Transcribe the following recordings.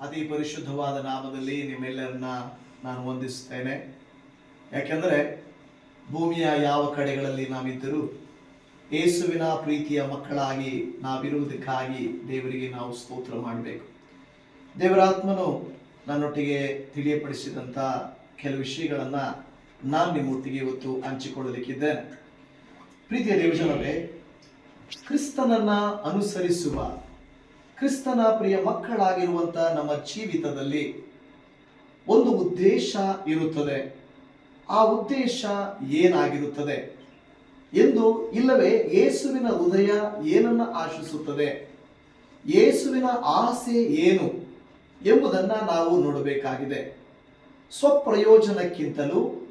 ಅತಿ ಪರಿಶುದ್ಧವಾದ ನಾಮದಲ್ಲಿ ನಿಮ್ಮೆಲ್ಲರನ್ನ ನಾನು ವಂದಿಸುತ್ತೇನೆ. ಯಾಕೆಂದರೆ ಭೂಮಿಯ ಯಾವ ಕಡೆಗಳಲ್ಲಿ ನಾವಿದ್ದರೂ ಯೇಸುವಿನ ಪ್ರೀತಿಯ ಮಕ್ಕಳಾಗಿ ನಾವಿರುವುದಕ್ಕಾಗಿ ದೇವರಿಗೆ ನಾವು ಸ್ತೋತ್ರ ಮಾಡಬೇಕು. ದೇವರಾತ್ಮನು ನನ್ನೊಟ್ಟಿಗೆ ತಿಳಿಯಪಡಿಸಿದಂಥ ಕೆಲವು ವಿಷಯಗಳನ್ನು ನಾನು ನಿಮ್ಮೊಟ್ಟಿಗೆ ಇವತ್ತು ಹಂಚಿಕೊಳ್ಳಲಿಕ್ಕಿದ್ದೇನೆ. ಪ್ರೀತಿಯ ದೇವಜನವೇ, ಕ್ರಿಸ್ತನನ್ನ ಅನುಸರಿಸುವ ಕ್ರಿಸ್ತನ ಪ್ರಿಯ ಮಕ್ಕಳಾಗಿರುವಂತ ನಮ್ಮ ಜೀವಿತದಲ್ಲಿ ಒಂದು ಉದ್ದೇಶ ಇರುತ್ತದೆ. ಆ ಉದ್ದೇಶ ಏನಾಗಿರುತ್ತದೆ ಎಂದು ಇಲ್ಲವೇ ಯೇಸುವಿನ ಹೃದಯ ಏನನ್ನ ಆಶಿಸುತ್ತದೆ? ಯೇಸುವಿನ ಆಸೆ ಏನು ಎಂಬುದನ್ನ ನಾವು ನೋಡಬೇಕಾಗಿದೆ. ಸ್ವಪ್ರಯೋಜನಕ್ಕಿಂತಲೂ,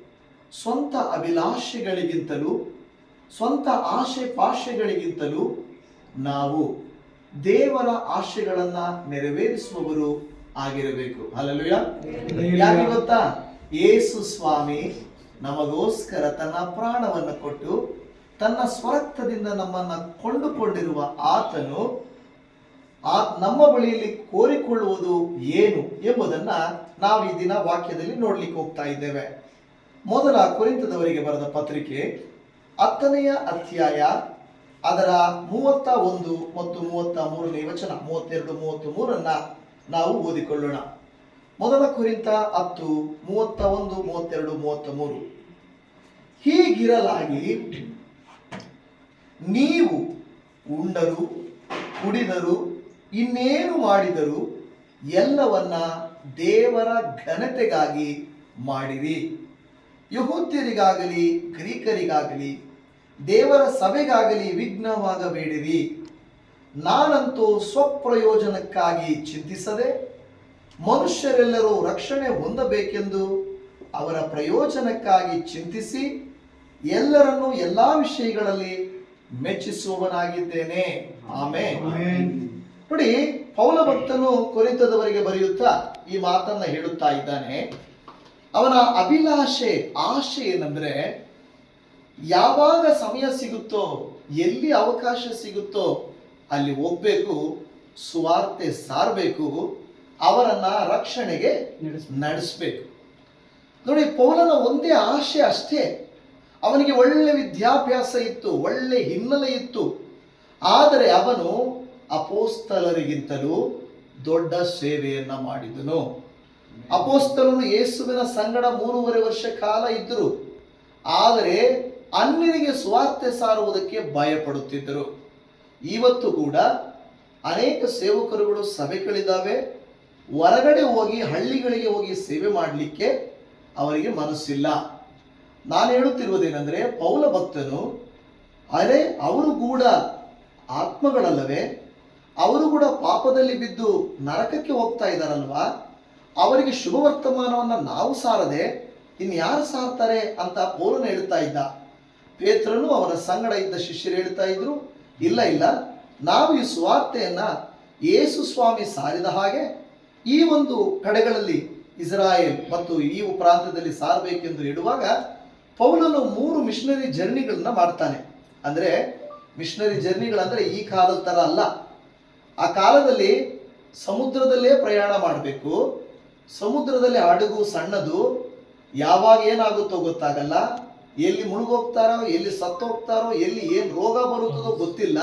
ಸ್ವಂತ ಅಭಿಲಾಷೆಗಳಿಗಿಂತಲೂ, ಸ್ವಂತ ಆಶೆ ಪಾಶೆಗಳಿಗಿಂತಲೂ ನಾವು ದೇವರ ಆಶೆಗಳನ್ನ ನೆರವೇರಿಸುವವರು ಆಗಿರಬೇಕು. ಅಲ್ಲಲ್ಲ ಯಾಕೆ ಗೊತ್ತಾ? ಯೇಸು ಸ್ವಾಮಿ ನಮಗೋಸ್ಕರ ತನ್ನ ಪ್ರಾಣವನ್ನು ಕೊಟ್ಟು ತನ್ನ ಸ್ವರಕ್ತದಿಂದ ನಮ್ಮನ್ನ ಕೊಂಡುಕೊಂಡಿರುವ ಆತನು ಆ ನಮ್ಮ ಬಳಿಯಲ್ಲಿ ಕೋರಿಕೊಳ್ಳುವುದು ಏನು ಎಂಬುದನ್ನ ನಾವು ಈ ದಿನ ವಾಕ್ಯದಲ್ಲಿ ನೋಡ್ಲಿಕ್ಕೆ ಹೋಗ್ತಾ ಇದ್ದೇವೆ. ಮೊದಲ ಕುರಿತದವರಿಗೆ ಬರೆದ ಪತ್ರಿಕೆ ಹತ್ತನೆಯ ಅಧ್ಯಾಯ ಅದರ ಮೂವತ್ತ ಒಂದು ಮತ್ತು ಮೂವತ್ತ ಮೂರನೇ ವಚನ, ಮೂವತ್ತೆರಡು ಮೂವತ್ತು ಮೂರನ್ನ ನಾವು ಓದಿಕೊಳ್ಳೋಣ. ಮೊದಲ ಕುರಿತ ಹತ್ತು, ಮೂವತ್ತ ಒಂದು, ಮೂವತ್ತೆರಡು ಮೂವತ್ತ ಮೂರು ಹೀಗಿರಲಾಗಿ ನೀವು ಉಂಡರು ಕುಡಿದರು, ಇನ್ನೇನು ಮಾಡಿದರು ಎಲ್ಲವನ್ನ ದೇವರ ಘನತೆಗಾಗಿ ಮಾಡಿರಿ. ಯಹೂದ್ಯರಿಗಾಗಲಿ, ಗ್ರೀಕರಿಗಾಗಲಿ ದೇವರ ಸಭೆಗಾಗಲಿ ವಿಘ್ನವಾಗಬೇಡಿರಿ. ನಾನಂತೂ ಸ್ವಪ್ರಯೋಜನಕ್ಕಾಗಿ ಚಿಂತಿಸದೆ ಮನುಷ್ಯರೆಲ್ಲರೂ ರಕ್ಷಣೆ ಹೊಂದಬೇಕೆಂದು ಅವರ ಪ್ರಯೋಜನಕ್ಕಾಗಿ ಚಿಂತಿಸಿ ಎಲ್ಲರನ್ನೂ ಎಲ್ಲ ವಿಷಯಗಳಲ್ಲಿ ಮೆಚ್ಚಿಸುವವನಾಗಿದ್ದೇನೆ. ಆಮೆ ನೋಡಿ ಪೌಲ ಭಕ್ತನು ಕೊರಿತದವರಿಗೆ ಬರೆಯುತ್ತಾ ಈ ಮಾತನ್ನ ಹೇಳುತ್ತಾ ಇದ್ದಾನೆ. ಅವನ ಅಭಿಲಾಷೆ ಆಶೆ ಏನಂದ್ರೆ ಯಾವಾಗ ಸಮಯ ಸಿಗುತ್ತೋ ಎಲ್ಲಿ ಅವಕಾಶ ಸಿಗುತ್ತೋ ಅಲ್ಲಿ ಹೋಗ್ಬೇಕು ಸುವಾರ್ತೆ ಸಾರಬೇಕು ಅವರನ್ನ ರಕ್ಷಣೆಗೆ ನಡೆಸಬೇಕು. ನೋಡಿ ಪೌಲನ ಒಂದೇ ಆಶೆ ಅಷ್ಟೇ. ಅವನಿಗೆ ಒಳ್ಳೆ ವಿದ್ಯಾಭ್ಯಾಸ ಇತ್ತು ಒಳ್ಳೆ ಹಿನ್ನೆಲೆ ಇತ್ತು. ಆದರೆ ಅವನು ಅಪೋಸ್ತಲರಿಗಿಂತಲೂ ದೊಡ್ಡ ಸೇವೆಯನ್ನ ಮಾಡಿದನು. ಅಪೋಸ್ತಲರು ಯೇಸುವಿನ ಸಂಗಡ ಮೂರುವರೆ ವರ್ಷ ಕಾಲ ಇದ್ದರು. ಆದರೆ ಅನ್ಯರಿಗೆ ಸ್ವಾರ್ಥ ಸಾರುವುದಕ್ಕೆ ಭಯಪಡುತ್ತಿದ್ದರು. ಇವತ್ತು ಕೂಡ ಅನೇಕ ಸೇವಕರುಗಳು ಸಭೆಗಳಿದ್ದಾವೆ. ಹೊರಗಡೆ ಹೋಗಿ, ಹಳ್ಳಿಗಳಿಗೆ ಹೋಗಿ ಸೇವೆ ಮಾಡಲಿಕ್ಕೆ ಅವರಿಗೆ ಮನಸ್ಸಿಲ್ಲ. ನಾನು ಹೇಳುತ್ತಿರುವುದೇನೆಂದರೆ, ಪೌಲ ಭಕ್ತನು, ಅರೆ, ಅವರು ಕೂಡ ಆತ್ಮಗಳಲ್ಲವೇ? ಅವರು ಕೂಡ ಪಾಪದಲ್ಲಿ ಬಿದ್ದು ನರಕಕ್ಕೆ ಹೋಗ್ತಾ ಇದ್ದಾರಲ್ವಾ? ಅವರಿಗೆ ಶುಭ ವರ್ತಮಾನವನ್ನು ನಾವು ಸಾರದೆ, ಇನ್ಯಾರು ಸಾರ್ತಾರೆ ಅಂತ ಪೌಲನ ಹೇಳ್ತಾ ಇದ್ದ. ಪೇತ್ರನು ಅವನ ಸಂಗಡ ಇದ್ದ ಶಿಷ್ಯರು ಹೇಳ್ತಾ ಇದ್ರು, ಇಲ್ಲ ಇಲ್ಲ, ನಾವು ಈ ಸುವಾರ್ತೆಯನ್ನು ಯೇಸು ಸ್ವಾಮಿ ಸಾರಿದ ಹಾಗೆ ಈ ಒಂದು ಕಡೆಗಳಲ್ಲಿ ಇಸ್ರಾಯೇಲ್ ಮತ್ತು ಈ ಪ್ರಾಂತ್ಯದಲ್ಲಿ ಸಾರಬೇಕೆಂದು ಇಡುವಾಗ ಪೌಲನು ಮೂರು ಮಿಷನರಿ ಜರ್ನಿಗಳನ್ನ ಮಾಡ್ತಾನೆ. ಅಂದ್ರೆ ಮಿಷನರಿ ಜರ್ನಿಗಳಂದರೆ ಈ ಕಾಲದ ತರ ಅಲ್ಲ. ಆ ಕಾಲದಲ್ಲಿ ಸಮುದ್ರದಲ್ಲೇ ಪ್ರಯಾಣ ಮಾಡಬೇಕು, ಸಮುದ್ರದಲ್ಲಿ ಹಡಗು ಸಣ್ಣದು, ಯಾವಾಗ ಏನಾಗುತ್ತೋ ಗೊತ್ತಾಗಲ್ಲ. ಎಲ್ಲಿ ಮುಳುಗೋಗ್ತಾರೋ ಎಲ್ಲಿ ಸತ್ತೋಗ್ತಾರೋ ಎಲ್ಲಿ ಏನು ರೋಗ ಬರುತ್ತದೋ ಗೊತ್ತಿಲ್ಲ.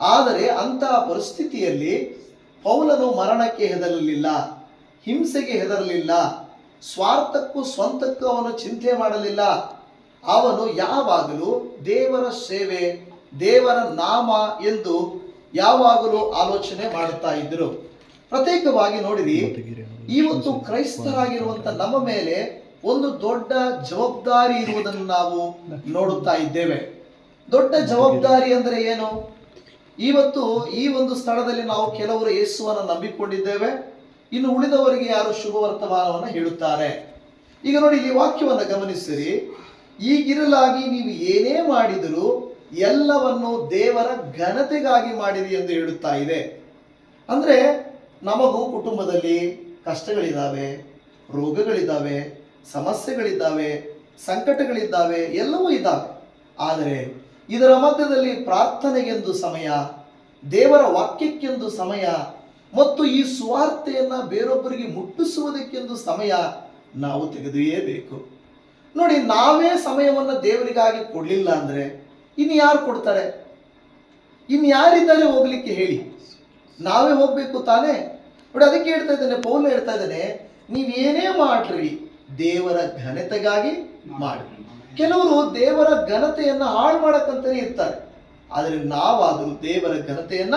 ಆದರೆ ಅಂತಹ ಪರಿಸ್ಥಿತಿಯಲ್ಲಿ ಪೌಲನು ಮರಣಕ್ಕೆ ಹೆದರಲಿಲ್ಲ ಹಿಂಸೆಗೆ ಹೆದರಲಿಲ್ಲ ಸ್ವಾರ್ಥಕ್ಕೂ ಸ್ವಂತಕ್ಕೂ ಅವನು ಚಿಂತೆ ಮಾಡಲಿಲ್ಲ. ಅವನು ಯಾವಾಗಲೂ ದೇವರ ಸೇವೆ ದೇವರ ನಾಮ ಎಂದು ಯಾವಾಗಲೂ ಆಲೋಚನೆ ಮಾಡುತ್ತಾ ಇದ್ದರು. ಪ್ರತ್ಯೇಕವಾಗಿ ನೋಡಿರಿ ಇವತ್ತು ಕ್ರೈಸ್ತರಾಗಿರುವಂತ ನಮ್ಮ ಮೇಲೆ ಒಂದು ದೊಡ್ಡ ಜವಾಬ್ದಾರಿ ಇರುವುದನ್ನು ನಾವು ನೋಡುತ್ತಾ ಇದ್ದೇವೆ. ದೊಡ್ಡ ಜವಾಬ್ದಾರಿ ಅಂದ್ರೆ ಏನು? ಇವತ್ತು ಈ ಒಂದು ಸ್ಥಳದಲ್ಲಿ ನಾವು ಕೆಲವರು ಯೇಸುವನ್ನ ನಂಬಿಕೊಂಡಿದ್ದೇವೆ. ಇನ್ನು ಉಳಿದವರಿಗೆ ಯಾರು ಶುಭ ವರ್ತಮಾನವನ್ನು ಹೇಳುತ್ತಾರೆ? ಈಗ ನೋಡಿ, ಈ ವಾಕ್ಯವನ್ನು ಗಮನಿಸಿರಿ. ಈಗಿರಲಾಗಿ ನೀವು ಏನೇ ಮಾಡಿದರೂ ಎಲ್ಲವನ್ನು ದೇವರ ಘನತೆಗಾಗಿ ಮಾಡಿರಿ ಎಂದು ಹೇಳುತ್ತಾ ಇದೆ. ಅಂದ್ರೆ, ನಮಗೂ ಕುಟುಂಬದಲ್ಲಿ ಕಷ್ಟಗಳಿದ್ದಾವೆ ರೋಗಗಳಿದ್ದಾವೆ ಸಮಸ್ಯೆಗಳಿದ್ದಾವೆ, ಸಂಕಟಗಳಿದ್ದಾವೆ, ಎಲ್ಲವೂ ಇದ್ದಾವೆ. ಆದರೆ ಇದರ ಮಧ್ಯದಲ್ಲಿ ಪ್ರಾರ್ಥನೆಗೆಂದು ಸಮಯ, ದೇವರ ವಾಕ್ಯಕ್ಕೆಂದು ಸಮಯ ಮತ್ತು ಈ ಸುವಾರ್ತೆಯನ್ನು ಬೇರೊಬ್ಬರಿಗೆ ಮುಟ್ಟಿಸುವುದಕ್ಕೆಂದು ಸಮಯ ನಾವು ತೆಗೆದುಯೇಬೇಕು. ನೋಡಿ, ನಾವೇ ಸಮಯವನ್ನು ದೇವರಿಗಾಗಿ ಕೊಡಲಿಲ್ಲ ಅಂದ್ರೆ ಇನ್ನು ಯಾರು ಕೊಡ್ತಾರೆ? ಇನ್ನು ಯಾರಿದ್ದಾರೆ ಹೋಗ್ಲಿಕ್ಕೆ ಹೇಳಿ? ನಾವೇ ಹೋಗಬೇಕು ತಾನೇ? ನೋಡಿ, ಅದಕ್ಕೆ ಹೇಳ್ತಾ ಇದ್ದೇನೆ ಪೌಲ್ ಹೇಳ್ತಾ ಇದ್ದಾನೆ ನೀವೇನೇ ಮಾಡ್ರಿ ದೇವರ ಘನತೆಗಾಗಿ ಮಾಡಿ. ಕೆಲವರು ದೇವರ ಘನತೆಯನ್ನು ಹಾಳು ಮಾಡಕ್ಕಂತಾನೆ ಇರ್ತಾರೆ. ಆದರೆ ನಾವಾದರೂ ದೇವರ ಘನತೆಯನ್ನ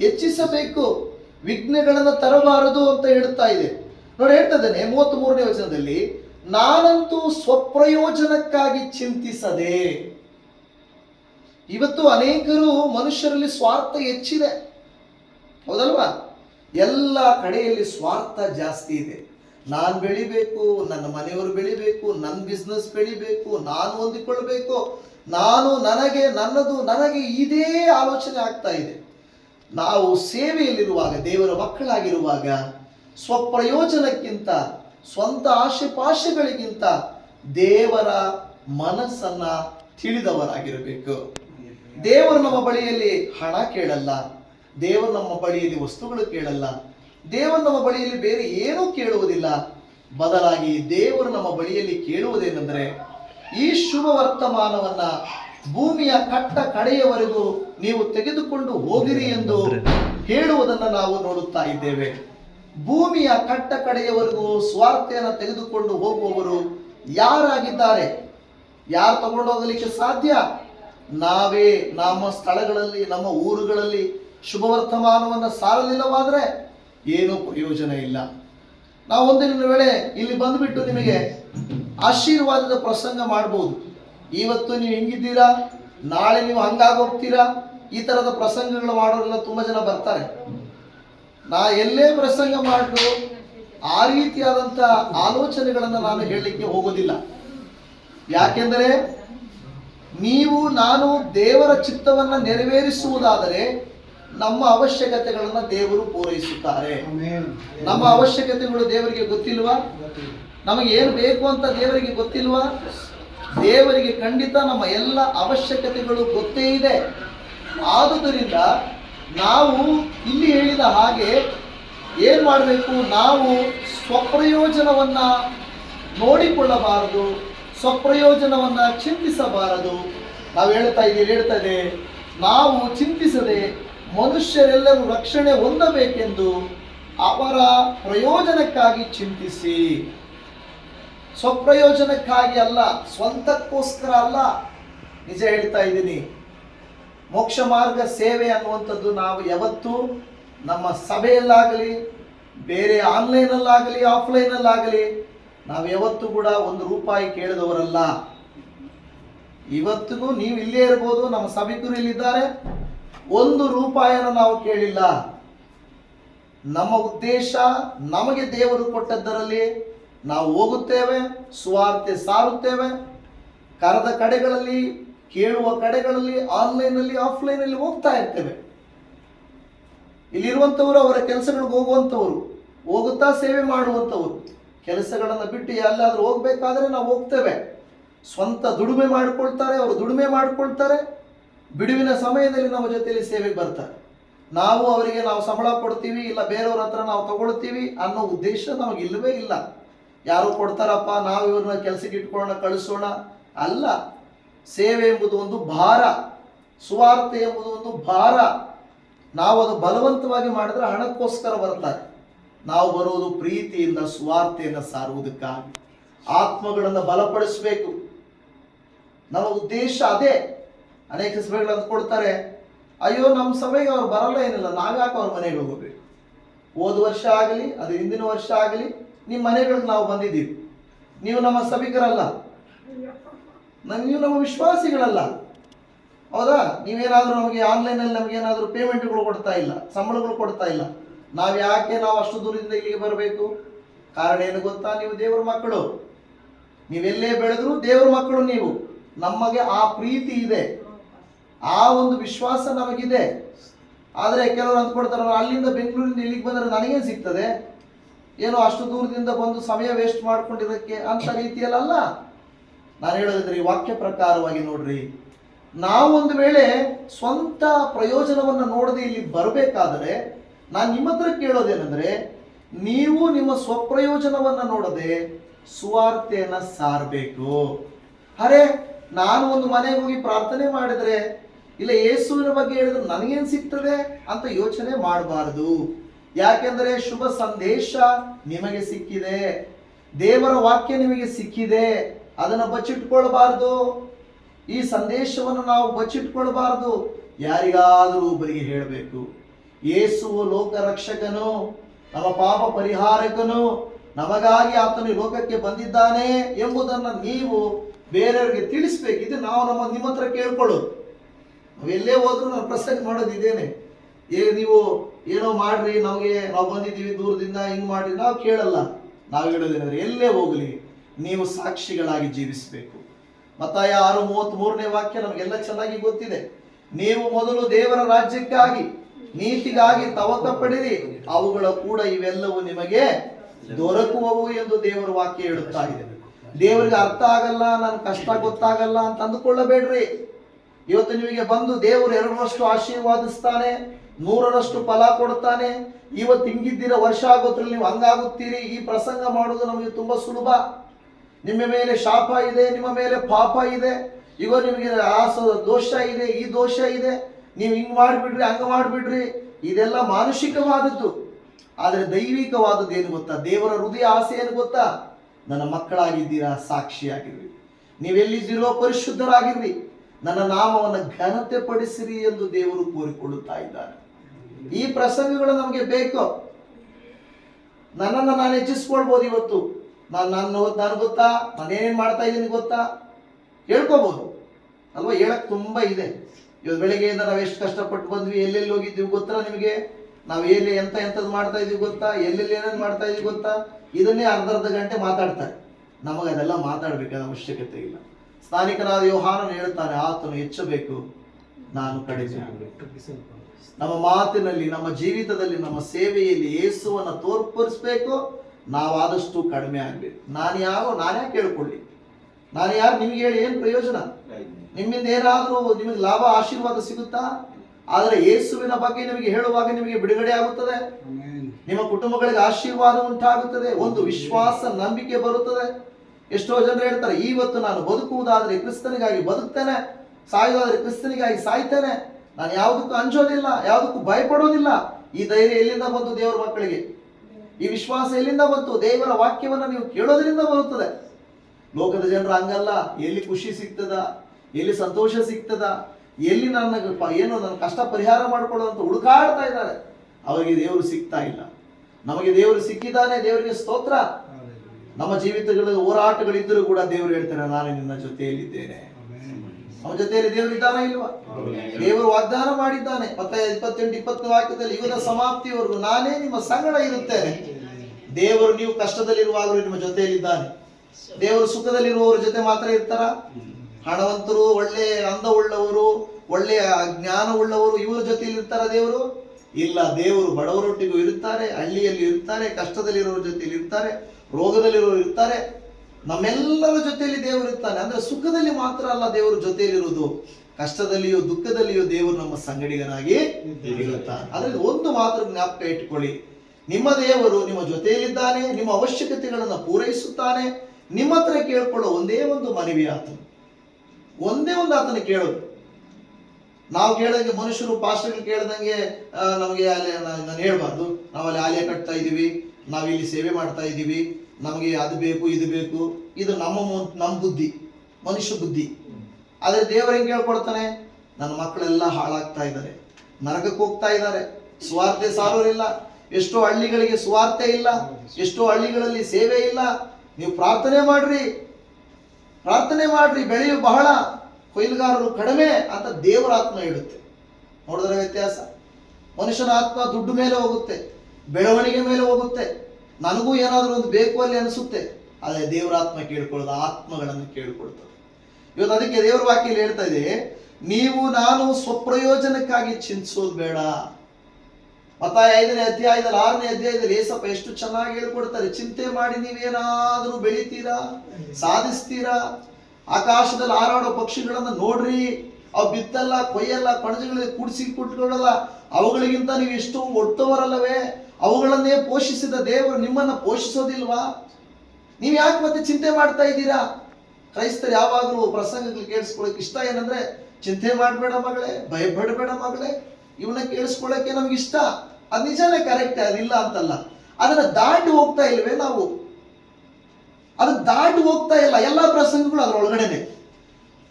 ಹೆಚ್ಚಿಸಬೇಕು, ವಿಘ್ನಗಳನ್ನು ತರಬಾರದು ಅಂತ ಹೇಳ್ತಾ ಇದೆ. ನೋಡಿ ಹೇಳ್ತಾ ಇದ್ದಾನೆ ಮೂವತ್ತ್ ಮೂರನೇ ವಚನದಲ್ಲಿ, ನಾನಂತೂ ಸ್ವಪ್ರಯೋಜನಕ್ಕಾಗಿ ಚಿಂತಿಸದೆ. ಇವತ್ತು ಅನೇಕರು ಮನುಷ್ಯರಲ್ಲಿ ಸ್ವಾರ್ಥ ಹೆಚ್ಚಿದೆ. ಹೌದಲ್ವಾ? ಎಲ್ಲ ಕಡೆಯಲ್ಲಿ ಸ್ವಾರ್ಥ ಜಾಸ್ತಿ ಇದೆ. ನಾನು ಬೆಳಿಬೇಕು, ನನ್ನ ಮನೆಯವರು ಬೆಳಿಬೇಕು ನನ್ನ ಬಿಸ್ನೆಸ್ ಬೆಳಿಬೇಕು, ನಾನು ಹೊಂದಿಕೊಳ್ಬೇಕು, ನಾನು ನನಗೆ ನನ್ನದು, ನನಗೆ ಇದೇ ಆಲೋಚನೆ ಆಗ್ತಾ ಇದೆ. ನಾವು ಸೇವೆಯಲ್ಲಿರುವಾಗ, ದೇವರ ಮಕ್ಕಳಾಗಿರುವಾಗ, ಸ್ವಪ್ರಯೋಜನಕ್ಕಿಂತ, ಸ್ವಂತ ಆಶೆ ಪಾಶೆಗಳಿಗಿಂತ ದೇವರ ಮನಸ್ಸನ್ನ ತಿಳಿದವರಾಗಿರಬೇಕು. ದೇವರು ನಮ್ಮ ಬಳಿಯಲ್ಲಿ ಹಣ ಕೇಳಲ್ಲ, ದೇವರು ನಮ್ಮ ಬಳಿಯಲ್ಲಿ ವಸ್ತುಗಳು ಕೇಳಲ್ಲ ದೇವರು ನಮ್ಮ ಬಳಿಯಲ್ಲಿ ಬೇರೆ ಏನೂ ಕೇಳುವುದಿಲ್ಲ. ಬದಲಾಗಿ ದೇವರು ನಮ್ಮ ಬಳಿಯಲ್ಲಿ ಕೇಳುವುದೇನೆಂದರೆ, ಈ ಶುಭ ವರ್ತಮಾನವನ್ನ ಭೂಮಿಯ ಕಟ್ಟ ಕಡೆಯವರೆಗೂ ನೀವು ತೆಗೆದುಕೊಂಡು ಹೋಗಿರಿ ಎಂದು ಹೇಳುವುದನ್ನು ನಾವು ನೋಡುತ್ತಾ ಇದ್ದೇವೆ. ಭೂಮಿಯ ಕಟ್ಟ ಕಡೆಯವರೆಗೂ ಸ್ವಾರ್ಥೆಯನ್ನು ತೆಗೆದುಕೊಂಡು ಹೋಗುವವರು ಯಾರಾಗಿದ್ದಾರೆ? ಯಾರು ತಗೊಂಡು ಹೋಗಲಿಕ್ಕೆ ಸಾಧ್ಯ? ನಾವೇ ನಮ್ಮ ಸ್ಥಳಗಳಲ್ಲಿ, ನಮ್ಮ ಊರುಗಳಲ್ಲಿ ಶುಭ ವರ್ತಮಾನವನ್ನು ಸಾರಲಿಲ್ಲವಾದರೆ ಏನೂ ಪ್ರಯೋಜನ ಇಲ್ಲ. ನಾವು ಒಂದಿನ ವೇಳೆ ಇಲ್ಲಿ ಬಂದುಬಿಟ್ಟು ನಿಮಗೆ ಆಶೀರ್ವಾದದ ಪ್ರಸಂಗ ಮಾಡ್ಬೋದು. ಇವತ್ತು ನೀವು ಹೆಂಗಿದ್ದೀರಾ? ನಾಳೆ ನೀವು ಹಂಗಾಗೋಗ್ತೀರಾ ಈ ಥರದ ಪ್ರಸಂಗಗಳು ಮಾಡೋರೆಲ್ಲ ತುಂಬ ಜನ ಬರ್ತಾರೆ. ನಾ ಎಲ್ಲೇ ಪ್ರಸಂಗ ಮಾಡಿದ್ರು ಆ ರೀತಿಯಾದಂಥ ಆಲೋಚನೆಗಳನ್ನು ನಾನು ಹೇಳಲಿಕ್ಕೆ ಹೋಗೋದಿಲ್ಲ. ಯಾಕೆಂದರೆ ನೀವು, ನಾನು ದೇವರ ಚಿತ್ತವನ್ನು ನೆರವೇರಿಸುವುದಾದರೆ ನಮ್ಮ ಅವಶ್ಯಕತೆಗಳನ್ನು ದೇವರು ಪೂರೈಸುತ್ತಾರೆ. ನಮ್ಮ ಅವಶ್ಯಕತೆಗಳು ದೇವರಿಗೆ ಗೊತ್ತಿಲ್ವಾ? ನಮಗೆ ಏನು ಬೇಕು ಅಂತ ದೇವರಿಗೆ ಗೊತ್ತಿಲ್ವಾ? ದೇವರಿಗೆ ಖಂಡಿತ ನಮ್ಮ ಎಲ್ಲ ಅವಶ್ಯಕತೆಗಳು ಗೊತ್ತೇ ಇದೆ. ಆದುದರಿಂದ ನಾವು ಇಲ್ಲಿ ಹೇಳಿದ ಹಾಗೆ ಏನು ಮಾಡಬೇಕು? ನಾವು ಸ್ವಪ್ರಯೋಜನವನ್ನ ನೋಡಿಕೊಳ್ಳಬಾರದು ಸ್ವಪ್ರಯೋಜನವನ್ನ ಚಿಂತಿಸಬಾರದು. ನಾವು ಹೇಳ್ತಾ ಇದ್ದೀವಿ ಹೇಳ್ತದೆ ಇದೆ ನಾವು ಚಿಂತಿಸದೆ ಮನುಷ್ಯರೆಲ್ಲರೂ ರಕ್ಷಣೆ ಹೊಂದಬೇಕೆಂದು ಅವರ ಪ್ರಯೋಜನಕ್ಕಾಗಿ ಚಿಂತಿಸಿ. ಸ್ವಪ್ರಯೋಜನಕ್ಕಾಗಿ ಅಲ್ಲ, ಸ್ವಂತಕ್ಕೋಸ್ಕರ ಅಲ್ಲ. ನಿಜ ಹೇಳ್ತಾ ಇದ್ದೀನಿ. ಮೋಕ್ಷ ಮಾರ್ಗ ಸೇವೆ ಅನ್ನುವಂಥದ್ದು ನಾವು ಯಾವತ್ತೂ ನಮ್ಮ ಸಭೆಯಲ್ಲಾಗಲಿ, ಬೇರೆ ಆನ್ಲೈನಲ್ಲಾಗಲಿ, ಆಫ್ಲೈನಲ್ಲಾಗಲಿ ನಾವು ಯಾವತ್ತೂ ಕೂಡ ಒಂದು ರೂಪಾಯಿ ಕೇಳಿದವರಲ್ಲ. ಇವತ್ತಿಗೂ ನೀವು ಇಲ್ಲೇ ಇರ್ಬೋದು, ನಮ್ಮ ಸಭಿಕರು ಇಲ್ಲಿದ್ದಾರೆ. ಒಂದು ರೂಪಾಯನ್ನು ನಾವು ಕೇಳಿಲ್ಲ. ನಮ್ಮ ಉದ್ದೇಶ ನಮಗೆ ದೇವರು ಕೊಟ್ಟದ್ದರಲ್ಲಿ ನಾವು ಹೋಗುತ್ತೇವೆ, ಸುವಾರ್ತೆ ಸಾರುತ್ತೇವೆ. ಕರೆದ ಕಡೆಗಳಲ್ಲಿ, ಕೇಳುವ ಕಡೆಗಳಲ್ಲಿ ಆನ್ಲೈನಲ್ಲಿ ಆಫ್ಲೈನಲ್ಲಿ ಹೋಗ್ತಾ ಇರ್ತೇವೆ. ಇಲ್ಲಿರುವಂಥವರು ಅವರ ಕೆಲಸಗಳಿಗೆ ಹೋಗುವಂಥವರು, ಹೋಗುತ್ತಾ ಸೇವೆ ಮಾಡುವಂಥವರು. ಕೆಲಸಗಳನ್ನು ಬಿಟ್ಟು ಎಲ್ಲಾದರೂ ಹೋಗ್ಬೇಕಾದ್ರೆ ನಾವು ಹೋಗ್ತೇವೆ. ಸ್ವಂತ ದುಡಿಮೆ ಮಾಡಿಕೊಳ್ತಾರೆ, ಅವರು ದುಡಿಮೆ ಮಾಡಿಕೊಳ್ತಾರೆ. ಬಿಡುವಿನ ಸಮಯದಲ್ಲಿ ನಮ್ಮ ಜೊತೆಯಲ್ಲಿ ಸೇವೆಗೆ ಬರ್ತಾರೆ. ನಾವು ಅವರಿಗೆ ನಾವು ಸಂಬಳ ಕೊಡ್ತೀವಿ, ಇಲ್ಲ ಬೇರೆಯವ್ರ ಹತ್ರ ನಾವು ತಗೊಳ್ತೀವಿ ಅನ್ನೋ ಉದ್ದೇಶ ನಮಗೆ ಇಲ್ಲವೇ ಇಲ್ಲ. ಯಾರು ಕೊಡ್ತಾರಪ್ಪ, ನಾವು ಇವ್ರನ್ನ ಕೆಲಸಕ್ಕೆ ಇಟ್ಕೊಳ್ಳೋಣ, ಕಳಿಸೋಣ ಅಲ್ಲ. ಸೇವೆ ಎಂಬುದು ಒಂದು ಭಾರ, ಸುವಾರ್ತೆ ಎಂಬುದು ಒಂದು ಭಾರ. ನಾವು ಅದು ಬಲವಂತವಾಗಿ ಮಾಡಿದ್ರೆ ಹಣಕ್ಕೋಸ್ಕರ ಬರ್ತಾರೆ ನಾವು ಬರುವುದು ಪ್ರೀತಿಯಿಂದ ಸುವಾರ್ತೆಯನ್ನು ಸಾರುವುದಕ್ಕಾಗಿ. ಆತ್ಮಗಳನ್ನು ಬಲಪಡಿಸಬೇಕು. ನಮ್ಮ ಉದ್ದೇಶ ಅದೇ. ಅನೇಕ ಸಭೆಗಳು ಕೊಡ್ತಾರೆ, ಅಯ್ಯೋ ನಮ್ಮ ಸಭೆಗೆ ಅವ್ರು ಬರಲ್ಲ, ಏನಿಲ್ಲ ನಾವ್ಯಾಕೆ ಅವ್ರ ಮನೆಗೆ ಹೋಗಬೇಕು? ಹೋದ ವರ್ಷ ಆಗಲಿ, ಅದು ಹಿಂದಿನ ವರ್ಷ ಆಗಲಿ ನಿಮ್ಮ ಮನೆಗಳಿಗೆ ನಾವು ಬಂದಿದ್ದೀವಿ. ನೀವು ನಮ್ಮ ಸಭಿಕರಲ್ಲ. ನೀವು ನಮ್ಮ ವಿಶ್ವಾಸಿಗಳಲ್ಲ. ಹೌದಾ? ನೀವೇನಾದರೂ ನಮಗೆ ಆನ್ಲೈನಲ್ಲಿ ನಮಗೆ ಏನಾದರೂ ಪೇಮೆಂಟ್ಗಳು ಕೊಡ್ತಾ ಇಲ್ಲ, ಸಂಬಳಗಳು ಕೊಡ್ತಾ ಇಲ್ಲ. ನಾವು ಯಾಕೆ ನಾವು ಅಷ್ಟು ದೂರದಿಂದ ಇಲ್ಲಿಗೆ ಬರಬೇಕು? ಕಾರಣ ಏನು ಗೊತ್ತಾ? ನೀವು ದೇವರ ಮಕ್ಕಳು. ನೀವೆಲ್ಲೇ ಬೆಳೆದ್ರು ದೇವರ ಮಕ್ಕಳು ನೀವು. ನಮಗೆ ಆ ಪ್ರೀತಿ ಇದೆ. ಆ ಒಂದು ವಿಶ್ವಾಸ ನಮಗಿದೆ. ಆದರೆ ಕೆಲವರು ಅಂದ್ಕೊಡ್ತಾರ "ನಾನು ಅಲ್ಲಿಂದ ಬೆಂಗಳೂರಿಂದ ಇಲ್ಲಿಗೆ ಬಂದರೆ ನನಗೇನು ಸಿಗ್ತದೆ? ಏನೋ ಅಷ್ಟು ದೂರದಿಂದ ಬಂದು ಸಮಯ ವೇಸ್ಟ್ ಮಾಡ್ಕೊಂಡಿರೋಕ್ಕೆ ಅಂತ ರೀತಿಯಲ್ಲ ನಾನು ಹೇಳೋದಿದ್ರೆ, ಈ ವಾಕ್ಯ ಪ್ರಕಾರವಾಗಿ ನೋಡ್ರಿ. ನಾವೊಂದು ವೇಳೆ ಸ್ವಂತ ಪ್ರಯೋಜನವನ್ನು ನೋಡದೆ ಇಲ್ಲಿ ಬರಬೇಕಾದರೆ, ನಾನು ನಿಮ್ಮ ಹತ್ರ ಕೇಳೋದೇನೆಂದರೆ, ನೀವು ನಿಮ್ಮ ಸ್ವಪ್ರಯೋಜನವನ್ನ ನೋಡದೆ ಸುವಾರ್ತೆಯನ್ನ ಸಾರಬೇಕು. ಅರೆ, ನಾನು ಒಂದು ಮನೆಗೆ ಹೋಗಿ ಪ್ರಾರ್ಥನೆ ಮಾಡಿದ್ರೆ ಇಲ್ಲ, ಯೇಸುವಿನ ಬಗ್ಗೆ ಹೇಳಿದ್ರೆ ನನಗೇನು ಸಿಗ್ತದೆ ಅಂತ ಯೋಚನೆ ಮಾಡಬಾರದು. ಯಾಕೆಂದರೆ ಶುಭ ಸಂದೇಶ ನಿಮಗೆ ಸಿಕ್ಕಿದೆ, ದೇವರ ವಾಕ್ಯ ನಿಮಗೆ ಸಿಕ್ಕಿದೆ, ಅದನ್ನು ಬಚ್ಚಿಟ್ಕೊಳ್ಬಾರ್ದು. ಈ ಸಂದೇಶವನ್ನು ನಾವು ಬಚ್ಚಿಟ್ಕೊಳ್ಬಾರ್ದು. ಯಾರಿಗಾದರೂ ಒಬ್ಬರಿಗೆ ಹೇಳಬೇಕು, ಯೇಸುವು ಲೋಕ ರಕ್ಷಕನು ನಮ್ಮ ಪಾಪ ಪರಿಹಾರಕನು, ನಮಗಾಗಿ ಆತನು ಲೋಕಕ್ಕೆ ಬಂದಿದ್ದಾನೆ ಎಂಬುದನ್ನು ನೀವು ಬೇರೆಯವರಿಗೆ ತಿಳಿಸ್ಬೇಕು. ಇದು ನಾವು ನಮ್ಮ ನಿಮ್ಮ ಹತ್ರ ಕೇಳ್ಕೊಳ್ಳೋದು. ಎಲ್ಲೇ ಹೋದ್ರೂ ನಾನು ಪ್ರಸಂಗ ಮಾಡೋದು ಏ, ನೀವು ಏನೋ ಮಾಡ್ರಿ, ನಮಗೆ ನಾವು ಬಂದಿದ್ದೀವಿ ದೂರದಿಂದ, ಹಿಂಗ್ ಮಾಡ್ರಿ, ನಾವು ಕೇಳಲ್ಲ. ನಾವು ಹೇಳೋದೇನಂದ್ರೆ ಎಲ್ಲೇ ಹೋಗಲಿ, ನೀವು ಸಾಕ್ಷಿಗಳಾಗಿ ಜೀವಿಸಬೇಕು. ಮತ್ತಾಯ ಆರು ಮೂವತ್ತ್ ಮೂರನೇ ವಾಕ್ಯ ನಮಗೆಲ್ಲ ಚೆನ್ನಾಗಿ ಗೊತ್ತಿದೆ. ನೀವು ಮೊದಲು ದೇವರ ರಾಜ್ಯಕ್ಕಾಗಿ, ನೀತಿಗಾಗಿ ತವಕ ಪಡಿರಿ. ಅವುಗಳ ಕೂಡ ಇವೆಲ್ಲವೂ ನಿಮಗೆ ದೊರಕುವವು ಎಂದು ದೇವರ ವಾಕ್ಯ ಹೇಳುತ್ತಾ ಇದೆ. ದೇವರಿಗೆ ಅರ್ಥ ಆಗಲ್ಲ ನನ್ನ ಕಷ್ಟ ಗೊತ್ತಾಗಲ್ಲ ಅಂತ ಅಂದುಕೊಳ್ಳಬೇಡ್ರಿ. ಇವತ್ತು ನಿಮಗೆ ಬಂದು ದೇವರು ಎರಡರಷ್ಟು ಆಶೀರ್ವಾದಿಸ್ತಾನೆ, ನೂರರಷ್ಟು ಫಲ ಕೊಡ್ತಾನೆ. ಇವತ್ತು ಹಿಂಗಿದ್ದೀರ ವರ್ಷ ಆಗೋದ್ರಲ್ಲಿ ನೀವು ಹಂಗಾಗುತ್ತೀರಿ. ಈ ಪ್ರಸಂಗ ಮಾಡೋದು ನಮಗೆ ತುಂಬಾ ಸುಲಭ. ನಿಮ್ಮ ಮೇಲೆ ಶಾಪ ಇದೆ, ನಿಮ್ಮ ಮೇಲೆ ಪಾಪ ಇದೆ. ಈಗ ನಿಮಗೆ ಆ ಸ- ದೋಷ ಇದೆ, ಈ ದೋಷ ಇದೆ. ನೀವು ಹಿಂಗೆ ಮಾಡಿಬಿಡ್ರಿ, ಹಂಗ ಮಾಡಿಬಿಡ್ರಿ. ಇದೆಲ್ಲ ಮಾನಸಿಕವಾದದ್ದು. ಆದರೆ ದೈವಿಕವಾದದ್ದು ಏನು ಗೊತ್ತಾ? ದೇವರ ಹೃದಯ ಆಸೆ ಏನು ಗೊತ್ತಾ? ನನ್ನ ಮಕ್ಕಳಾಗಿದ್ದೀರಾ, ಸಾಕ್ಷಿಯಾಗಿರ್ರಿ. ನೀವೆಲ್ಲಿದ್ದೀರೋ ಪರಿಶುದ್ಧರಾಗಿರ್ರಿ. ನನ್ನ ನಾಮವನ್ನು ಘನತೆ ಪಡಿಸಿರಿ ಎಂದು ದೇವರು ಕೋರಿಕೊಳ್ಳುತ್ತಾ ಇದ್ದಾರೆ. ಈ ಪ್ರಸಂಗಗಳು ನಮಗೆ ಬೇಕು. ನನ್ನನ್ನು ನಾನು ಹೆಚ್ಚಿಸ್ಕೊಳ್ಬೋದು ಇವತ್ತು. ನಾನು ನಾನು ನಾನು ಗೊತ್ತಾ? ನಾನೇನೇನು ಮಾಡ್ತಾ ಇದ್ದೀನಿ ಗೊತ್ತಾ? ಹೇಳ್ಕೋಬಹುದು ಅಲ್ವಾ? ಹೇಳಕ್ಕೆ ತುಂಬ ಇದೆ. ಇವತ್ತು ಬೆಳಗ್ಗೆಯಿಂದ ನಾವು ಎಷ್ಟು ಕಷ್ಟಪಟ್ಟು ಬಂದ್ವಿ, ಎಲ್ಲೆಲ್ಲಿ ಹೋಗಿದ್ದೀವಿ ಗೊತ್ತಾ ನಿಮಗೆ? ನಾವು ಎಲ್ಲಿ ಎಂತ ಎಂಥದ್ದು ಮಾಡ್ತಾ ಇದೀವಿ ಗೊತ್ತಾ? ಎಲ್ಲೆಲ್ಲಿ ಏನೇನು ಮಾಡ್ತಾ ಇದೀವಿ ಗೊತ್ತಾ? ಇದನ್ನೇ ಅರ್ಧ ಅರ್ಧ ಗಂಟೆ ಮಾತಾಡ್ತಾರೆ. ನಮಗೆ ಅದೆಲ್ಲ ಮಾತಾಡಬೇಕಾದ ಅವಶ್ಯಕತೆ ಇಲ್ಲ. ಸ್ಥಾನಿಕನಾದ ಯೋಹಾನನು ಹೇಳುತ್ತಾನೆ ಆತನು ಹೆಚ್ಚಬೇಕು ನಾನು ಕಡಿಮೆ ನಮ್ಮ ಮಾತಿನಲ್ಲಿ ನಮ್ಮ ಜೀವಿತದಲ್ಲಿ ನಮ್ಮ ಸೇವೆಯಲ್ಲಿ ಯೇಸುವನ್ನ ತೋರ್ಪಡಿಸ್ಬೇಕು ನಾವಾದಷ್ಟು ಕಡಿಮೆ ಆಗ್ಬೇಕು. ನಾನು ಯಾರೋ ನಾನೇ ಕೇಳ್ಕೊಳ್ಳಿ ನಾನು ಯಾರು? ನಿಮ್ಗೆ ಹೇಳಿ ಏನು ಪ್ರಯೋಜನ? ನಿಮ್ಮಿಂದ ಏನಾದರೂ ನಿಮಗೆ ಲಾಭ ಆಶೀರ್ವಾದ ಸಿಗುತ್ತಾ? ಆದರೆ ಯೇಸುವಿನ ಬಗ್ಗೆ ನಿಮಗೆ ಹೇಳುವಾಗ ನಿಮಗೆ ಬಿಡುಗಡೆ ಆಗುತ್ತದೆ. ನಿಮ್ಮ ಕುಟುಂಬಗಳಿಗೆ ಆಶೀರ್ವಾದ ಉಂಟಾಗುತ್ತದೆ. ಒಂದು ವಿಶ್ವಾಸ ನಂಬಿಕೆ ಬರುತ್ತದೆ. ಎಷ್ಟೋ ಜನರು ಹೇಳ್ತಾರೆ ಇವತ್ತು ನಾನು ಬದುಕುವುದಾದರೆ ಕ್ರಿಸ್ತನಿಗಾಗಿ ಬದುಕ್ತೇನೆ, ಸಾಯುವುದಾದ್ರೆ ಕ್ರಿಸ್ತನಿಗಾಗಿ ಸಾಯ್ತೇನೆ. ನಾನು ಯಾವುದಕ್ಕೂ ಅಂಜೋದಿಲ್ಲ, ಯಾವುದಕ್ಕೂ ಭಯಪಡೋದಿಲ್ಲ. ಈ ಧೈರ್ಯ ಎಲ್ಲಿಂದ ಬಂತು ದೇವರ ಮಕ್ಕಳಿಗೆ? ಈ ವಿಶ್ವಾಸ ಎಲ್ಲಿಂದ ಬಂತು? ದೇವರ ವಾಕ್ಯವನ್ನ ನೀವು ಕೇಳೋದ್ರಿಂದ ಬರುತ್ತದೆ. ಲೋಕದ ಜನರು ಹಂಗಲ್ಲ. ಎಲ್ಲಿ ಖುಷಿ ಸಿಗ್ತದ? ಎಲ್ಲಿ ಸಂತೋಷ ಸಿಗ್ತದ? ಎಲ್ಲಿ ನನ್ನ ಪ- ಏನು ನನ್ನ ಕಷ್ಟ ಪರಿಹಾರ ಮಾಡ್ಕೊಳ್ಳೋದಂತ ಹುಡುಕಾಡ್ತಾ ಇದ್ದಾರೆ. ಅವರಿಗೆ ದೇವರು ಸಿಗ್ತಾ ಇಲ್ಲ. ನಮಗೆ ದೇವರು ಸಿಕ್ಕಿದ್ದಾನೆ, ದೇವರಿಗೆ ಸ್ತೋತ್ರ. ನಮ್ಮ ಜೀವಿತಗಳಲ್ಲಿ ಹೋರಾಟಗಳಿದ್ದರೂ ಕೂಡ ದೇವರು ಹೇಳ್ತಾರೆ ನಾನು ನಿನ್ನ ಜೊತೆಯಲ್ಲಿದ್ದೇನೆ. ಅವನ ಜೊತೆಯಲ್ಲಿ ದೇವರು ಇದ್ದಾನೆ ಇಲ್ವಾ? ದೇವರು ವಾಗ್ದಾನ ಮಾಡಿದ್ದಾನೆ. ಮತ್ತೆ ಇಪ್ಪತ್ತೆಂಟು ಇಪ್ಪತ್ತು ವಾಕ್ಯದಲ್ಲಿ ಇವರ ಸಮಾಪ್ತಿಯವರೆಗೂ ನಾನೇ ನಿಮ್ಮ ಸಂಗಡ ಇರುತ್ತೇನೆ. ದೇವರು ನೀವು ಕಷ್ಟದಲ್ಲಿರುವಾಗಲೂ ನಿಮ್ಮ ಜೊತೆಯಲ್ಲಿದ್ದಾನೆ. ದೇವರು ಸುಖದಲ್ಲಿರುವವರ ಜೊತೆ ಮಾತ್ರ ಇರ್ತಾರ? ಹಣವಂತರು ಒಳ್ಳೆ ಅಂದವುಳ್ಳವರು ಒಳ್ಳೆಯ ಜ್ಞಾನವುಳ್ಳವರು ಇವರ ಜೊತೆಯಲ್ಲಿ ಇರ್ತಾರ ದೇವರು? ಇಲ್ಲ ದೇವರು ಬಡವರೊಟ್ಟಿಗೂ ಇರುತ್ತಾರೆ ಹಳ್ಳಿಯಲ್ಲಿ ಇರ್ತಾರೆ ಕಷ್ಟದಲ್ಲಿರೋರ ಜೊತೆಯಲ್ಲಿ ಇರ್ತಾರೆ. ರೋಗದಲ್ಲಿರೋರು ಇರ್ತಾರೆ. ನಮ್ಮೆಲ್ಲರ ಜೊತೆಯಲ್ಲಿ ದೇವರು ಇರ್ತಾನೆ. ಅಂದ್ರೆ ಸುಖದಲ್ಲಿ ಮಾತ್ರ ಅಲ್ಲ ದೇವರು ಜೊತೆಯಲ್ಲಿರುವುದು ಕಷ್ಟದಲ್ಲಿಯೂ ದುಃಖದಲ್ಲಿಯೂ ದೇವರು ನಮ್ಮ ಸಂಗಡಿಗನಾಗಿ ಇರುತ್ತಾನೆ. ಅದರಲ್ಲಿ ಒಂದು ಮಾತ್ರ ಜ್ಞಾಪಕ ಇಟ್ಕೊಳ್ಳಿ ನಿಮ್ಮ ದೇವರು ನಿಮ್ಮ ಜೊತೆಯಲ್ಲಿದ್ದಾನೆ. ನಿಮ್ಮ ಅವಶ್ಯಕತೆಗಳನ್ನು ಪೂರೈಸುತ್ತಾನೆ. ನಿಮ್ಮ ಹತ್ರ ಕೇಳ್ಕೊಳ್ಳೋ ಒಂದೇ ಒಂದು ಮನವಿ ಆತನು. ಒಂದೇ ಒಂದು ಆತನ ಕೇಳೋದು. ನಾವು ಕೇಳಿದಂಗೆ ಮನುಷ್ಯರು ಪಾಸ್ಟರ್ಗಳು ಕೇಳಿದಂಗೆ ನಮಗೆ ಅಲ್ಲಿ ನಾನು ಹೇಳ್ಬಾರ್ದು. ನಾವು ಅಲ್ಲಿ ಆಲಯ ಕಟ್ತಾ ಇದ್ದೀವಿ. ನಾವು ಇಲ್ಲಿ ಸೇವೆ ಮಾಡ್ತಾ ಇದ್ದೀವಿ. ನಮಗೆ ಅದು ಬೇಕು, ಇದು ಬೇಕು. ಇದು ನಮ್ಮ ನಮ್ಮ ಬುದ್ಧಿ, ಮನುಷ್ಯ ಬುದ್ಧಿ. ಆದರೆ ದೇವರು ಹೆಂಗೆ ಹೇಳ್ಕೊಡ್ತಾನೆ? ನನ್ನ ಮಕ್ಕಳೆಲ್ಲ ಹಾಳಾಗ್ತಾ ಇದ್ದಾರೆ. ನರಕಕ್ಕೆ ಹೋಗ್ತಾ ಇದ್ದಾರೆ. ಸ್ವಾರ್ಥ ಸಾರೋರಿಲ್ಲ. ಎಷ್ಟೋ ಹಳ್ಳಿಗಳಿಗೆ ಸ್ವಾರ್ಥ ಇಲ್ಲ. ಎಷ್ಟೋ ಹಳ್ಳಿಗಳಲ್ಲಿ ಸೇವೆ ಇಲ್ಲ. ನೀವು ಪ್ರಾರ್ಥನೆ ಮಾಡ್ರಿ. ಪ್ರಾರ್ಥನೆ ಮಾಡ್ರಿ. ಬೆಳೆಯು ಬಹಳ. ಕೊಯ್ಲುಗಾರರು ಕಡಿಮೆ ಅಂತ ದೇವರ ಆತ್ಮ ಹೇಳುತ್ತೆ. ನೋಡಿದ್ರೆ ವ್ಯತ್ಯಾಸ. ಮನುಷ್ಯನ ಆತ್ಮ ದುಡ್ಡು ಮೇಲೆ ಹೋಗುತ್ತೆ. ಬೆಳವಣಿಗೆ ಮೇಲೆ ಹೋಗುತ್ತೆ. ನನಗೂ ಏನಾದರೂ ಒಂದು ಬೇಕು ಅಲ್ಲಿ ಅನಿಸುತ್ತೆ. ಆದರೆ ದೇವರಾತ್ಮ ಕೇಳ್ಕೊಳ್ಳೋದು, ಆತ್ಮಗಳನ್ನು ಕೇಳ್ಕೊಳ್ತದೆ. ಇವತ್ತು ಅದಕ್ಕೆ ದೇವರ ವಾಕ್ಯಲ್ಲಿ ಹೇಳ್ತಾ ಇದೆ, ನೀವು ನಾನು ಸ್ವಪ್ರಯೋಜನಕ್ಕಾಗಿ ಚಿಂತಿಸೋದು ಬೇಡ. ಮತ್ತ ಐದನೇ ಅಧ್ಯಾಯದಲ್ಲಿ, ಆರನೇ ಅಧ್ಯಾಯದಲ್ಲಿ ಏಸಪ್ಪ ಎಷ್ಟು ಚೆನ್ನಾಗಿ ಹೇಳ್ಕೊಡ್ತಾರೆ, ಚಿಂತೆ ಮಾಡಿ ನೀವೇನಾದರೂ ಬೆಳಿತೀರಾ? ಸಾಧಿಸ್ತೀರಾ? ಆಕಾಶದಲ್ಲಿ ಹಾರಾಡೋ ಪಕ್ಷಿಗಳನ್ನು ನೋಡ್ರಿ. ಅವು ಬಿತ್ತಲ್ಲ ಕೊಯ್ಯಲ್ಲ, ಕಣಜಗಳಿಗೆ ಕೂಡಿಸಿ ಕುಟ್ಕೊಳ್ಳಲ್ಲ. ಅವುಗಳಿಗಿಂತ ನೀವು ಎಷ್ಟು ಒಟ್ಟವರಲ್ಲವೇ. ಅವುಗಳನ್ನೇ ಪೋಷಿಸಿದ ದೇವರು ನಿಮ್ಮನ್ನ ಪೋಷಿಸೋದಿಲ್ವಾ? ನೀವು ಯಾಕೆ ಮತ್ತೆ ಚಿಂತೆ ಮಾಡ್ತಾ ಇದ್ದೀರಾ? ಕ್ರೈಸ್ತರು ಯಾವಾಗಲೂ ಪ್ರಸಂಗಗಳು ಕೇಳಿಸ್ಕೊಳ್ಳೋಕೆ ಇಷ್ಟ ಏನಂದ್ರೆ, ಚಿಂತೆ ಮಾಡಬೇಡ ಮಗಳೇ, ಭಯಪಡಬೇಡ ಮಗಳೇ, ಇವನ್ನ ಕೇಳಿಸ್ಕೊಳ್ಳೋಕೆ ನಮ್ಗೆ ಇಷ್ಟ. ಅದು ನಿಜಾನೇ ಕರೆಕ್ಟ್ ಅದಿಲ್ಲ ಅಂತಲ್ಲ. ಅದನ್ನ ದಾಟಿ ಹೋಗ್ತಾ ಇಲ್ವೇ ನಾವು? ಅದನ್ನ ದಾಟಿ ಹೋಗ್ತಾ ಇಲ್ಲ. ಎಲ್ಲಾ ಪ್ರಸಂಗಗಳು ಅದ್ರ ಒಳಗಡೆನೆ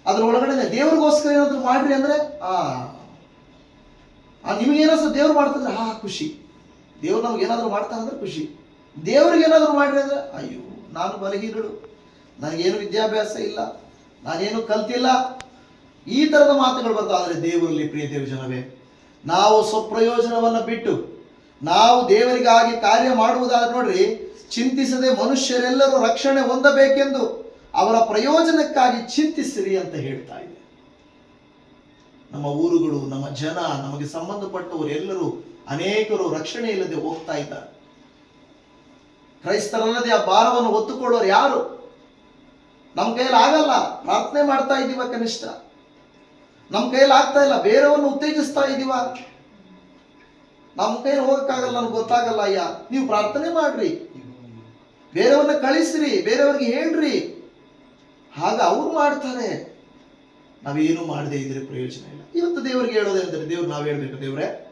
ಅದ್ರ ಒಳಗಡೆನೆ ದೇವ್ರಿಗೋಸ್ಕರ ಏನಾದ್ರು ಮಾಡ್ರಿ ಅಂದ್ರೆ, ಆ ಆ ನಿಮ್ಗೇನಾದ್ರು ದೇವ್ರು ಮಾಡ್ತಂದ್ರೆ ಹಾ ಖುಷಿ. ದೇವ್ರು ನಮ್ಗೆ ಏನಾದರೂ ಮಾಡ್ತಾನಂದ್ರೆ ಖುಷಿ. ದೇವ್ರಿಗೆ ಏನಾದರೂ ಮಾಡ್ರಿ ಅಂದ್ರೆ, ಅಯ್ಯೋ, ನಾನು ಬಲಹೀನಳು. ನನಗೇನು ವಿದ್ಯಾಭ್ಯಾಸ ಇಲ್ಲ, ನಾನೇನು ಕಲ್ತಿಲ್ಲ. ಈ ತರದ ಮಾತುಗಳು ಬರ್ತಾವೆ. ಆದರೆ ದೇವರಲ್ಲಿ ಪ್ರಿಯ ದೇವಜನವೇ ನಾವು ಸ್ವಪ್ರಯೋಜನವನ್ನು ಬಿಟ್ಟು, ನಾವು ದೇವರಿಗಾಗಿ ಕಾರ್ಯ ಮಾಡುವುದಾದ್ರೆ ನೋಡ್ರಿ, ಚಿಂತಿಸದೆ ಮನುಷ್ಯರೆಲ್ಲರೂ ರಕ್ಷಣೆ ಹೊಂದಬೇಕೆಂದು ಅವರ ಪ್ರಯೋಜನಕ್ಕಾಗಿ ಚಿಂತಿಸಿರಿ ಅಂತ ಹೇಳ್ತಾ ಇದೆ. ನಮ್ಮ ಊರುಗಳು, ನಮ್ಮ ಜನ, ನಮಗೆ ಸಂಬಂಧಪಟ್ಟವರು ಎಲ್ಲರೂ ಅನೇಕರು ರಕ್ಷಣೆ ಇಲ್ಲದೆ ಹೋಗ್ತಾ ಇದ್ದಾರೆ. ಕ್ರೈಸ್ತರಲ್ಲದೆ ಆ ಭಾರವನ್ನು ಹೊತ್ತುಕೊಳ್ಳೋರು ಯಾರು? ನಮ್ಮ ಕೈಯಲ್ಲಿ ಆಗಲ್ಲ. ಪ್ರಾರ್ಥನೆ ಮಾಡ್ತಾ ಇದ್ದೀವ ಕನಿಷ್ಠ. ನಮ್ಮ ಕೈಯಲ್ಲಿ ಆಗ್ತಾ ಇಲ್ಲ. ಬೇರೆಯವ್ರನ್ನ ಉತ್ತೇಜಿಸ್ತಾ ಇದ್ದೀವ. ನಮ್ಮ ಕೈಯಲ್ಲಿ ಹೋಗಕ್ಕಾಗಲ್ಲ ನನ್ಗೆ ಗೊತ್ತಾಗಲ್ಲ ಅಯ್ಯ. ನೀವು ಪ್ರಾರ್ಥನೆ ಮಾಡ್ರಿ. ಬೇರೆಯವ್ರನ್ನ ಕಳಿಸ್ರಿ. ಬೇರೆಯವ್ರಿಗೆ ಹೇಳ್ರಿ. ಹಾಗ ಅವ್ರು ಮಾಡ್ತಾರೆ. ನಾವೇನು ಮಾಡದೇ ಇದ್ರೆ ಪ್ರಯೋಜನ ಇಲ್ಲ. ಇವತ್ತು ದೇವರಿಗೆ ಹೇಳೋದೇನೆಂದ್ರೆ, ದೇವ್ರು ನಾವು ಹೇಳ್ಬೇಕು, ದೇವ್ರೆ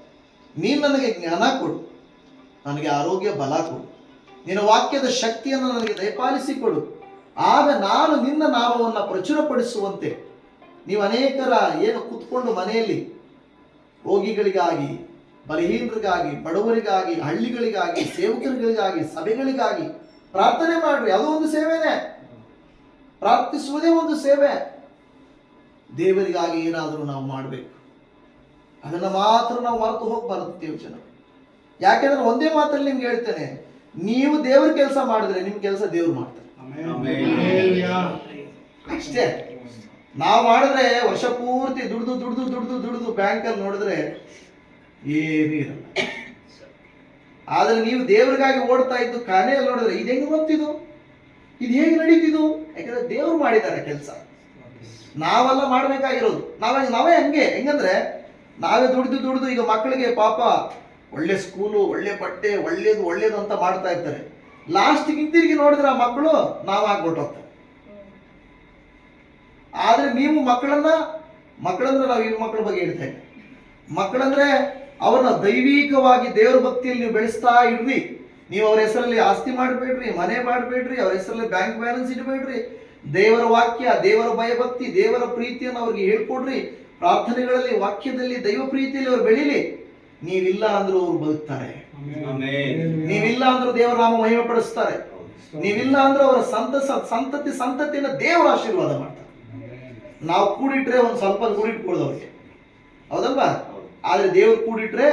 ನೀನು ನನಗೆ ಜ್ಞಾನ ಕೊಡು. ನನಗೆ ಆರೋಗ್ಯ ಬಲ ಕೊಡು. ನಿನ್ನ ವಾಕ್ಯದ ಶಕ್ತಿಯನ್ನು ನನಗೆ ದಯಪಾಲಿಸಿಕೊಡು. ಆಗ ನಾನು ನಿನ್ನ ನಾಮವನ್ನು ಪ್ರಚುರಪಡಿಸುವಂತೆ. ನೀವು ಅನೇಕರ ಏನು ಕೂತ್ಕೊಂಡು ಮನೆಯಲ್ಲಿ ರೋಗಿಗಳಿಗಾಗಿ, ಬಲಹೀನರಿಗಾಗಿ, ಬಡವರಿಗಾಗಿ, ಹಳ್ಳಿಗಳಿಗಾಗಿ, ಸೇವಕರುಗಳಿಗಾಗಿ, ಸಭೆಗಳಿಗಾಗಿ ಪ್ರಾರ್ಥನೆ ಮಾಡ್ರಿ. ಅದು ಒಂದು ಸೇವೆನೇ. ಪ್ರಾರ್ಥಿಸುವುದೇ ಒಂದು ಸೇವೆ. ದೇವರಿಗಾಗಿ ಏನಾದರೂ ನಾವು ಮಾಡಬೇಕು. ಅದನ್ನು ಮಾತ್ರ ನಾವು ಮರೆತು ಹೋಗ್ಬಾರ್ದು ದೇವ್ ಯಾಕೆಂದ್ರೆ ಒಂದೇ ಮಾತಲ್ಲಿ ನಿಮ್ಗೆ ಹೇಳ್ತೇನೆ, ನೀವು ದೇವ್ರ ಕೆಲಸ ಮಾಡಿದ್ರೆ ನಿಮ್ ಕೆಲಸ ದೇವ್ರು ಮಾಡ್ತಾರೆ. ಅಷ್ಟೇ. ನಾವು ಮಾಡಿದ್ರೆ ವರ್ಷ ಪೂರ್ತಿ ದುಡ್ದು ದುಡ್ದು ದುಡ್ದು ದುಡ್ದು ಬ್ಯಾಂಕಲ್ಲಿ ನೋಡಿದ್ರೆ ಏನೂ ಇರಲ್ಲ. ಆದ್ರೆ ನೀವು ದೇವ್ರಿಗಾಗಿ ಓಡ್ತಾ ಇದ್ದು ಕಾನೆಯಲ್ಲಿ ನೋಡಿದ್ರೆ ಇದು ಹೆಂಗ್ ಬಂತಿದು ಇದು ಹೇಗೆ ನಡೀತಿದ್ದು ಯಾಕಂದ್ರೆ ದೇವ್ರು ಮಾಡಿದ್ದಾರೆ ಕೆಲಸ. ನಾವೆಲ್ಲ ಮಾಡ್ಬೇಕಾಗಿರೋದು. ನಾವೇ ನಾವೇ ಹಂಗೆ. ಹೆಂಗಂದ್ರೆ ನಾವೇ ದುಡಿದು ದುಡಿದು ಈಗ ಮಕ್ಕಳಿಗೆ ಪಾಪ ಒಳ್ಳೆ ಸ್ಕೂಲು ಒಳ್ಳೆ ಬಟ್ಟೆ, ಒಳ್ಳೇದು ಒಳ್ಳೇದು ಅಂತ ಮಾಡ್ತಾ ಇರ್ತಾರೆ ಲಾಸ್ಟ್ ಹಿಂತಿರುಗಿ ನೋಡಿದ್ರೆ ಆ ಮಕ್ಕಳು ನಾವಾಗ್ಬಿಟ್ಟೋಗ್ತಾರೆ ಆದ್ರೆ ನೀವು ಮಕ್ಕಳನ್ನ, ಮಕ್ಕಳಂದ್ರೆ ನಾವು ಈ ಮಕ್ಕಳ ಬಗ್ಗೆ ಹೇಳ್ತೇವೆ ಮಕ್ಕಳಂದ್ರೆ ಅವರನ್ನ ದೈವಿಕವಾಗಿ ದೇವರ ಭಕ್ತಿಯಲ್ಲಿ ನೀವು ಬೆಳೆಸ್ತಾ ಇರ್ರಿ. ನೀವು ಅವ್ರ ಹೆಸರಲ್ಲಿ ಆಸ್ತಿ ಮಾಡಬೇಡ್ರಿ, ಮನೆ ಮಾಡಬೇಡ್ರಿ, ಅವ್ರ ಹೆಸರಲ್ಲಿ ಬ್ಯಾಂಕ್ ಬ್ಯಾಲೆನ್ಸ್ ಇಡಬೇಡ್ರಿ. ದೇವರ ವಾಕ್ಯ, ದೇವರ ಭಯಭಕ್ತಿ, ದೇವರ ಪ್ರೀತಿಯನ್ನು ಅವ್ರಿಗೆ ಹೇಳ್ಕೊಡ್ರಿ. ಪ್ರಾರ್ಥನೆಗಳಲ್ಲಿ ವಾಕ್ಯದಲ್ಲಿ ದೈವ ಪ್ರೀತಿಯಲ್ಲಿ ಅವ್ರು ಬೆಳೀಲಿ. ನೀವಿಲ್ಲ ಅಂದ್ರೂ ಅವ್ರು ಬದುಕ್ತಾರೆ. ನೀವಿಲ್ಲ ಅಂದ್ರೂ ದೇವರ ನಾಮ ಮಹಿಮೆ ಪಡಿಸ್ತಾರೆ ನೀವಿಲ್ಲ ಅಂದ್ರೆ ಅವರ ಸಂತಸ ಸಂತತಿ ಸಂತತಿನ ದೇವರ ಆಶೀರ್ವಾದ ಮಾಡ್ತಾರೆ. ನಾವು ಕೂಡಿಟ್ರೆ ಒಂದು ಸ್ವಲ್ಪ ಕೂಡಿಟ್ಕೊಳ್ಳೋದು ಅವ್ರಿಗೆ. ಹೌದಲ್ವಾ? ಆದ್ರೆ ದೇವ್ರು ಕೂಡಿಟ್ರೆ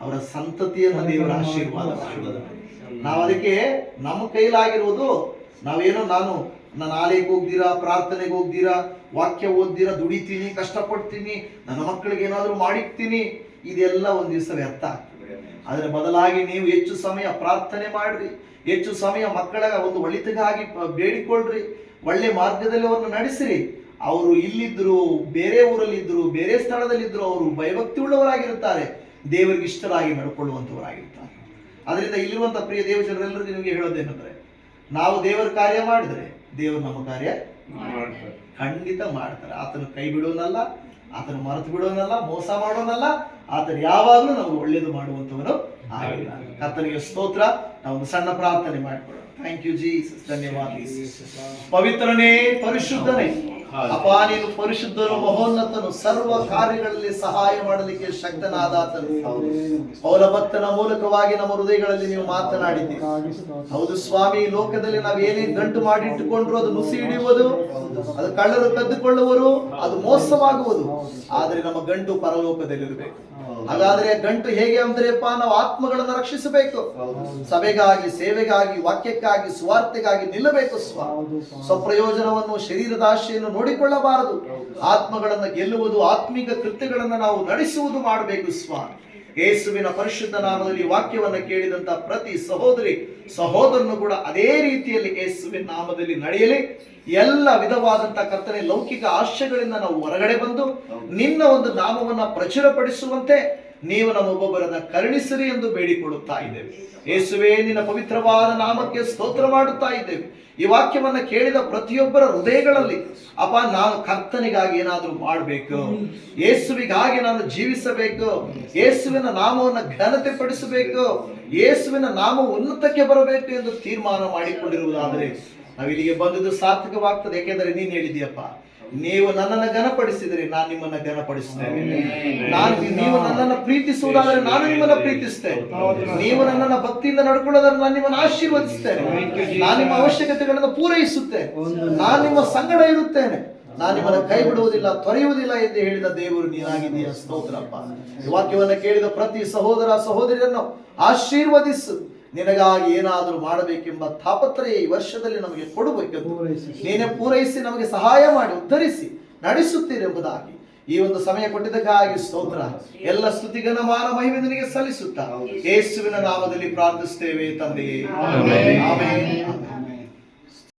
ಅವರ ಸಂತತಿಯನ್ನ ದೇವರ ಆಶೀರ್ವಾದ. ನಾವು ಅದಕ್ಕೆ ನಮ್ಮ ಕೈಲಾಗಿರೋದು ನಾವೇನೋ ನಾನು ನಾನು ಆಲಯಕ್ಕೆ ಹೋಗ್ದಿರಾ, ಪ್ರಾರ್ಥನೆಗೆ ಹೋಗ್ದಿರಾ, ವಾಕ್ಯ ಓದ್ದಿರಾ, ದುಡಿತೀನಿ, ಕಷ್ಟಪಡ್ತೀನಿ, ನನ್ನ ಮಕ್ಕಳಿಗೆ ಏನಾದರೂ ಮಾಡಿಕ್ತೀನಿ. ಇದೆಲ್ಲ ಒಂದು ದಿವಸ ವ್ಯರ್ಥ ಆಗ್ತದೆ. ಅದರ ಬದಲಾಗಿ ನೀವು ಹೆಚ್ಚು ಸಮಯ ಪ್ರಾರ್ಥನೆ ಮಾಡ್ರಿ. ಹೆಚ್ಚು ಸಮಯ ಮಕ್ಕಳ ಒಂದು ಒಳಿತಿಗಾಗಿ ಬೇಡಿಕೊಳ್ಳ್ರಿ ಒಳ್ಳೆ ಮಾರ್ಗದಲ್ಲಿ ಅವರನ್ನು ನಡೆಸಿರಿ. ಅವರು ಇಲ್ಲಿದ್ರು, ಬೇರೆ ಊರಲ್ಲಿದ್ರು, ಬೇರೆ ಸ್ಥಳದಲ್ಲಿದ್ರು ಅವರು ಭಯಭಕ್ತಿ ಉಳ್ಳವರಾಗಿರುತ್ತಾರೆ ದೇವರಿಗೆ ಇಷ್ಟರಾಗಿ ನಡ್ಕೊಳ್ಳುವಂಥವರಾಗಿರ್ತಾರೆ ಅದರಿಂದ ಇಲ್ಲಿರುವಂಥ ಪ್ರಿಯ ದೇವಜನರೆಲ್ಲರಿಗೂ ನಿಮಗೆ ಹೇಳೋದೇನೆಂದ್ರೆ, ನಾವು ದೇವರ ಕಾರ್ಯ ಮಾಡಿದ್ರೆ ದೇವರು ನಮ್ಮ ಕಾರ್ಯ ಖಂಡಿತ ಮಾಡ್ತಾರೆ. ಆತನ ಕೈ ಬಿಡೋನಲ್ಲ ಆತನ ಮರೆತು ಬಿಡೋನಲ್ಲ ಮೋಸ ಮಾಡೋನಲ್ಲ ಆತನ ಯಾವಾಗಲೂ ನಾವು ಒಳ್ಳೇದು ಮಾಡುವಂತವನು ಆಗಿಲ್ಲ. ಕರ್ತನಿಗೆ ಸ್ತೋತ್ರ. ನಾವು ಒಂದು ಸಣ್ಣ ಪ್ರಾರ್ಥನೆ ಮಾಡ್ಕೊಳ್ಳೋಣ. ಥ್ಯಾಂಕ್ ಯು ಜೀಸಸ್ ಧನ್ಯವಾದ. ಪವಿತ್ರನೇ ಪರಿಶುದ್ಧನೇ. ಅಪ್ಪ ನೀನು ಪರಿಶುದ್ಧನು ಮಹೋನ್ನತನು ಸರ್ವ ಕಾರ್ಯಗಳಲ್ಲಿ ಸಹಾಯ ಮಾಡಲಿಕ್ಕೆ ಶಕ್ತನಾದಾತನು. ಅವನ ಭಕ್ತನ ಮೂಲಕವಾಗಿ ನಮ್ಮ ಹೃದಯಗಳಲ್ಲಿ ನೀವು ಮಾತನಾಡಿದ್ದೀರಿ. ಹೌದು ಸ್ವಾಮಿ ಲೋಕದಲ್ಲಿ ನಾವು ಏನೇ ಗಂಟು ಮಾಡಿಟ್ಟುಕೊಂಡ್ರು ಅದು ನುಸಿ ಹಿಡಿಯುವುದು ಅದು ಕಳ್ಳರು ಕದ್ದುಕೊಳ್ಳುವರು ಅದು ಮೋಸವಾಗುವುದು. ಆದರೆ ನಮ್ಮ ಗಂಟು ಪರಲೋಕದಲ್ಲಿರಬೇಕು. ಹಾಗಾದ್ರೆ ಗಂಟು ಹೇಗೆ ಅಂದ್ರೆಪ್ಪ ನಾವು ಆತ್ಮಗಳನ್ನ ರಕ್ಷಿಸಬೇಕು. ಸಭೆಗಾಗಿ ಸೇವೆಗಾಗಿ ವಾಕ್ಯಕ್ಕಾಗಿ ಸ್ವಾರ್ಥೆಗಾಗಿ ನಿಲ್ಲಬೇಕು ಸ್ವ. ಸ್ವಪ್ರಯೋಜನವನ್ನು ಶರೀರದ ಆಶೆಯನ್ನು ನೋಡಿಕೊಳ್ಳಬಾರದು. ಆತ್ಮಗಳನ್ನ ಗೆಲ್ಲುವುದು ಆತ್ಮಿಕ ಕೃತ್ಯಗಳನ್ನ ನಾವು ನಡೆಸುವುದು ಮಾಡಬೇಕು ಸ್ವಾಮಿ. ಯೇಸುವಿನ ಪರಿಶುದ್ಧ ನಾಮದಲ್ಲಿ ವಾಕ್ಯವನ್ನು ಕೇಳಿದಂತ ಪ್ರತಿ ಸಹೋದರಿ ಸಹೋದರನು ಕೂಡ ಅದೇ ರೀತಿಯಲ್ಲಿ ಯೇಸುವಿನ ನಾಮದಲ್ಲಿ ನಡೆಯಲಿ. ಎಲ್ಲ ವಿಧವಾದಂತ ಕರ್ತನೆ ಲೌಕಿಕ ಆಶಯಗಳಿಂದ ನಾವು ಹೊರಗಡೆ ಬಂದು ನಿನ್ನ ಒಂದು ನಾಮವನ್ನ ಪ್ರಚುರಪಡಿಸುವಂತೆ ನೀವು ನಮ್ಮೊಬ್ಬೊಬ್ಬರನ್ನ ಕರುಣಿಸಿರಿ ಎಂದು ಬೇಡಿಕೊಳ್ಳುತ್ತಾ ಇದ್ದೇವೆ. ಯೇಸುವೇ ನಿನ್ನ ಪವಿತ್ರವಾದ ನಾಮಕ್ಕೆ ಸ್ತೋತ್ರ ಮಾಡುತ್ತಾ ಇದ್ದೇವೆ. ಈ ವಾಕ್ಯವನ್ನು ಕೇಳಿದ ಪ್ರತಿಯೊಬ್ಬರ ಹೃದಯಗಳಲ್ಲಿ, ಅಪ್ಪ, ನಾನು ಕರ್ತನಿಗಾಗಿ ಏನಾದರೂ ಮಾಡಬೇಕು? ಯೇಸುವಿಗಾಗಿ ನಾನು ಜೀವಿಸಬೇಕು? ಯೇಸುವಿನ ನಾಮವನ್ನು ಘನತೆ ಪಡಿಸಬೇಕು ಯೇಸುವಿನ ನಾಮ ಉನ್ನತಕ್ಕೆ ಬರಬೇಕು? ಎಂದು ತೀರ್ಮಾನ ಮಾಡಿಕೊಂಡಿರುವುದಾದರೆ, ನಾವಿಲ್ಲಿಗೆ ಬಂದದ್ದು ಸಾರ್ಥಕವಾಗ್ತದೆ. ಏಕೆಂದರೆ ನೀನು ಹೇಳಿದೀಯಪ್ಪ ನೀವು ನನ್ನನ್ನು ಘನಪಡಿಸಿದ್ರೆ ನಾನು ನಿಮ್ಮನ್ನ ಘನಪಡಿಸ್ತೇನೆ. ನಾನು ನೀವು ನನ್ನನ್ನು ಪ್ರೀತಿಸುವುದಾದ್ರೆ ನಾನು ನಿಮ್ಮನ್ನ ಪ್ರೀತಿಸ್ತೇನೆ. ನೀವು ನನ್ನನ್ನ ಭಕ್ತಿಯಿಂದ ನಡ್ಕೊಳ್ಳೋದಾದ್ರೆ ನಾನು ನಿಮ್ಮನ್ನು ಆಶೀರ್ವದಿಸ್ತೇನೆ. ನಾನು ನಿಮ್ಮ ಅವಶ್ಯಕತೆಗಳನ್ನು ಪೂರೈಸುತ್ತೇನೆ. ನಾನು ನಿಮ್ಮ ಸಂಗಡ ಇರುತ್ತೇನೆ. ನಾನು ನಿಮ್ಮನ್ನು ಕೈ ಬಿಡುವುದಿಲ್ಲ ತೊರೆಯುವುದಿಲ್ಲ ಎಂದು ಹೇಳಿದ ದೇವರು ನೀನಾಗಿದೆಯ ಸ್ತೋತ್ರಪ್ಪ. ಈ ವಾಕ್ಯವನ್ನು ಕೇಳಿದ ಪ್ರತಿ ಸಹೋದರ ಸಹೋದರಿಯನ್ನು ಆಶೀರ್ವದಿಸು. ನಿನಗಾಗಿ ಏನಾದರೂ ಮಾಡಬೇಕೆಂಬ ತಾಪತ್ರಯ ಈ ವರ್ಷದಲ್ಲಿ ನಮಗೆ ಕೊಡಬೇಕೆಂದು ನೀನೆ ಪೂರೈಸಿ ನಮಗೆ ಸಹಾಯ ಮಾಡಿ ಉದ್ಧರಿಸಿ ನಡೆಸುತ್ತೀರೆಂಬುದಾಗಿ ಈ ಒಂದು ಸಮಯ ಕೊಟ್ಟಿದ್ದಕ್ಕಾಗಿ ಸ್ತೋತ್ರ. ಎಲ್ಲ ಸ್ತುತಿಗನ ಮಾನ ಮಹಿಮೆ ನಿನಗೆ ಸಲ್ಲಿಸುತ್ತಾ. ಯೇಸುವಿನ ನಾಮದಲ್ಲಿ ಪ್ರಾರ್ಥಿಸುತ್ತೇವೆ ತಂದೆಯೇ. ಆಮೆನ್.